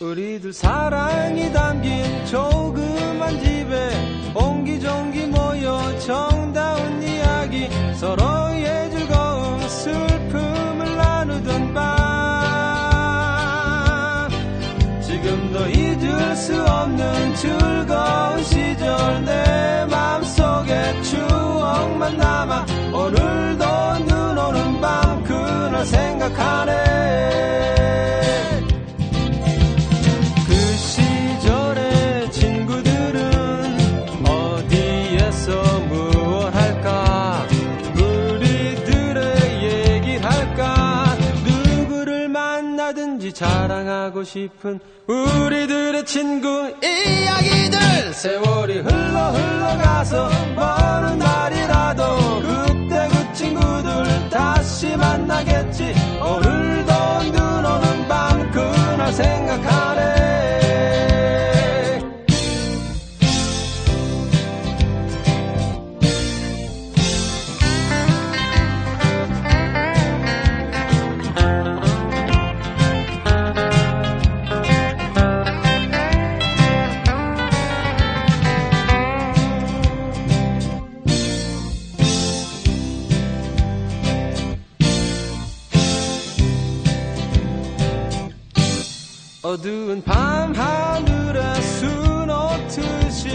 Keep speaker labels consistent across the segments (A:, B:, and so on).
A: 우리들 사랑이 담긴 조그만 집에 옹기종기 모여 정다운 이야기 서로의 즐거움 슬픔을 나누던 밤. 지금도 잊을 수 없는 즐거운 시절 내 맘속에 추억만 남아 오늘도 눈 오는 밤 그날 생각하네 만나든지 자랑하고 싶은 우리들의 친구 이야기들. 세월이 흘러 흘러가서 어두운 밤 하늘에 수놓듯이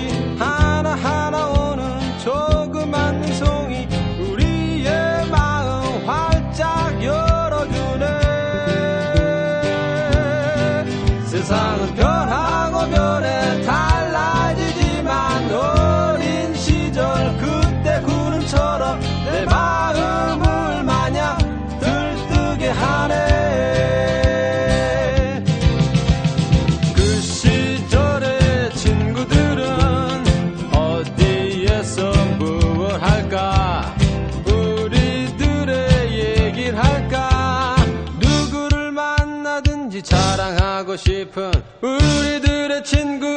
A: 자랑하고 싶은 우리들의 친구